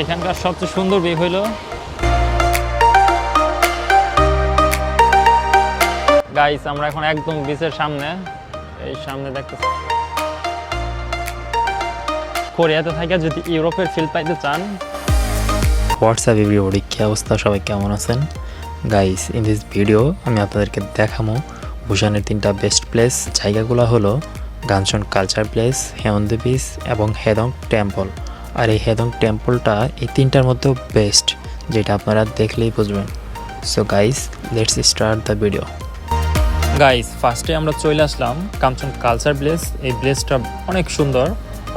এখানকার সবচেয়ে সুন্দর ভিউ হইল। গাইস আমরা এখন একদম বিচের সামনে। এই সামনে দেখতেছি। কোরিয়াতে থেকে যদি ইউরোপের ফিল পাইতে চান। হোয়াটসঅ্যাপ এভরিবডি কী অবস্থা? সবাই কেমন আছেন? গাইস ইন দিস ভিডিও আমি আপনাদেরকে দেখাবো ভুটানের তিনটা বেস্ট প্লেস জায়গাগুলো হলো গানসন কালচার প্লেস হেমন্দে বিচ এবং হেদং টেম্পল আর এই হেদং টেম্পলটা এই তিনটার মধ্যেও বেস্ট যেটা আপনারা দেখলেই বুঝবেন। So guys let's start the video guys ফার্স্টে আমরা চলে আসলাম কামচন কালচার প্লেস এই প্লেসটা অনেক সুন্দর।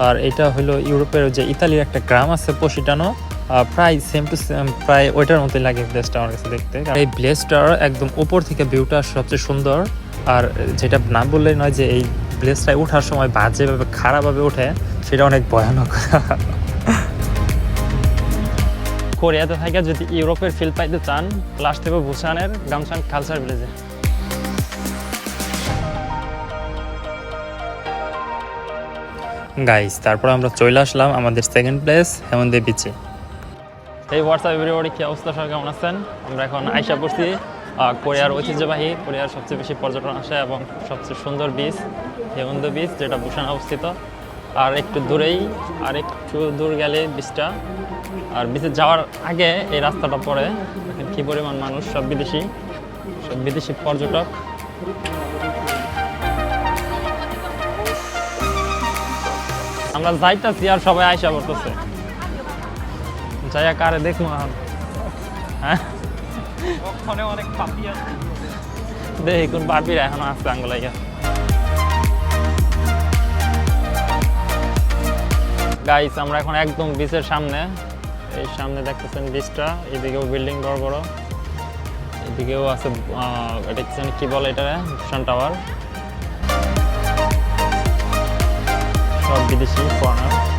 আর এটা হলো ইউরোপের যে ইতালির একটা গ্রাম আছে পশিটানো। প্রায় সেম টু সেম প্রায় ওইটার মতোই লাগে প্লেসটা আমার কাছে দেখতে। এই প্লেসটার একদম উপর থেকে ভিউটা সবচেয়ে সুন্দর। আর যেটা না বললেই নয় যে এই প্লেসটায় ওঠার সময় বাজেভাবে, খারাপভাবে ওঠে, সেটা অনেক ভয়ানক। কোরিয়াতে থেকে যদি ইউরোপের ফিল পাইতে চান লাস্ট থেকে ভুসানের গামসান কালচার ভিলেজে গাইস তারপর আমরা চলে আসলাম আমাদের সেকেন্ড প্লেস হেমন্দে বিচে এই হোয়াটসঅ্যাপ এভরিবডি কি অবস্থা? সবাই কেমন আছেন? আমরা এখন আইসা পড়ছি কোরিয়ার ঐতিহ্যবাহী কোরিয়ার সবচেয়ে বেশি পর্যটন আসে এবং সবচেয়ে সুন্দর বিচ হেমন্দ বিচ যেটা বুসান অবস্থিত। আর একটু দূরেই আর একটু দূর গেলে বিচটা আর বিচে যাওয়ার আগে এই রাস্তাটা পড়ে। এখানে কী পরিমাণ মানুষ সব বিদেশি। সব বিদেশি পর্যটক। আমরা যাইতাছি আর সবাই আইসা পড়তেছে। যাইয়া কারে দেখব এখন? হ্যাঁ? ওখানে অনেক পাপি আছে। দেখি কোন বাপিরা এখনও আসছে আঙ্গুলাইয়া গাইস আমরা এখন একদম বিচের সামনে। এই সামনে দেখতেছেন বিচটা এদিকেও বিল্ডিং বড় বড়। এদিকেও আছে এটা কি বলে এটা? ভূষণ টাওয়ার সব বিদেশি ফরেনার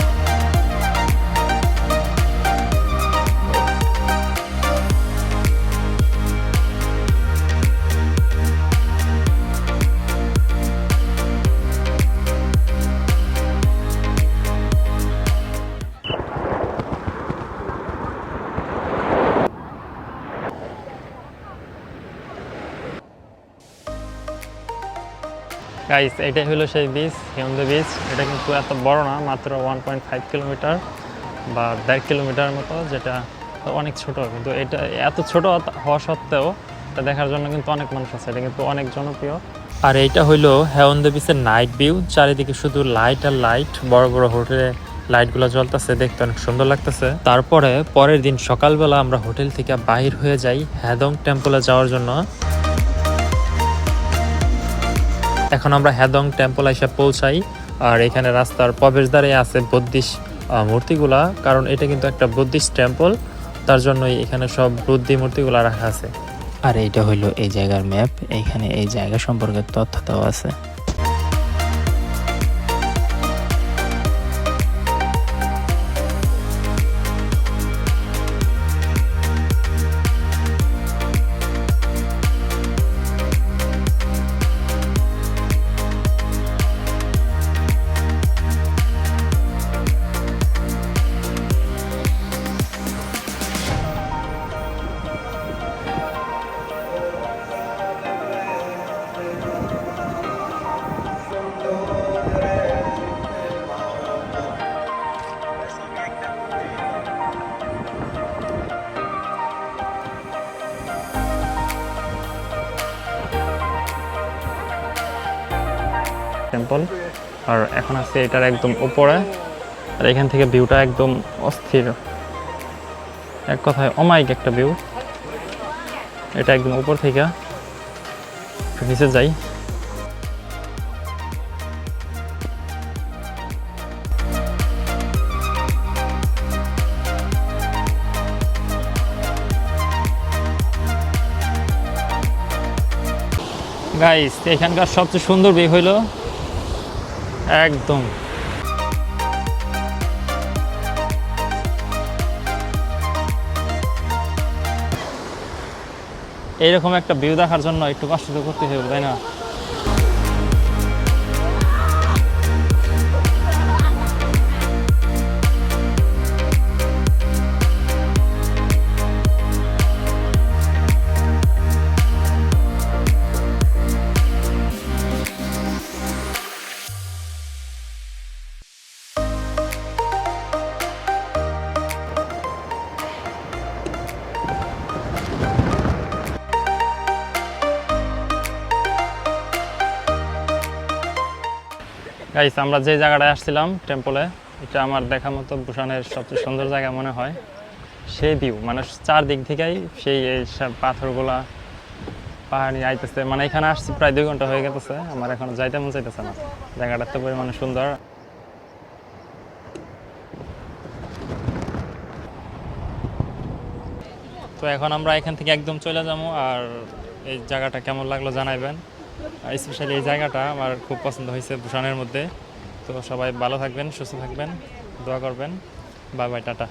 গাইস এটাই হলো সেই বিচ হেমন্দ বিচ এটা কিন্তু এত বড় না, মাত্র ওয়ান পয়েন্ট ফাইভ কিলোমিটার বা দেড় কিলোমিটার মতো, যেটা অনেক ছোট। কিন্তু এটা এত ছোট হওয়া সত্ত্বেও এটা দেখার জন্য কিন্তু অনেক মানুষ আছে। এটা কিন্তু অনেক জনপ্রিয়। আর এইটা হইল হেমন্দ বিচের নাইট ভিউ চারিদিকে শুধু লাইট আর লাইট বড় বড় হোটেলে লাইটগুলো জ্বলতেছে, দেখতে অনেক সুন্দর লাগতেছে। তারপরে পরের দিন সকালবেলা আমরা হোটেল থেকে বাহির হয়ে যাই হ্যাদং টেম্পলে যাওয়ার জন্য। এখন আমরা হ্যাদং টেম্পল এসে পৌঁছাই। আর এখানে রাস্তার প্রবেশদ্বারে আছে বুদ্ধিস্ট মূর্তিগুলা, কারণ এটা কিন্তু একটা বুদ্ধিস্ট টেম্পল। তার জন্যই এখানে সব বুদ্ধি মূর্তিগুলা রাখা আছে। আর এইটা হইল এই জায়গার ম্যাপ। এখানে এই জায়গা সম্পর্কে তথ্য দেওয়া আছে। টেম্পল আর এখন আছে এটার একদম উপরে। আর এখান থেকে ভিউটা একদম অস্থির। এক কথায় অমাইক একটা ভিউ এটা একদম উপর থেকে নিচে যাই। গাইস এখানকার সবচেয়ে সুন্দর ভিউ হইল একদম। এইরকম একটা ভিউ দেখার জন্য একটু কষ্ট করতে হবে তাই না? গাইস আমরা যে জায়গাটায় আসছিলাম টেম্পলে এটা আমার দেখা মতো বুসানের সবচেয়ে সুন্দর জায়গা মনে হয়। সেই ভিউ মানে চারদিক থেকেই সেই এই সব পাথরগুলা পাহাড়ি আইতেছে। মানে এখানে আসছি প্রায় দুই ঘণ্টা হয়ে গেছে আমার এখন যাইতে মন চাইতেছে না। জায়গাটা তো পরিমাণে সুন্দর। তো এখন আমরা এখান থেকে একদম চলে যাব, আর এই জায়গাটা কেমন লাগল জানাইবেন। স্পেশালি এই জায়গাটা আমার খুব পছন্দ হয়েছে ভূষণের মধ্যে। তো সবাই ভালো থাকবেন, সুস্থ থাকবেন, দোয়া করবেন। Bye bye, tata.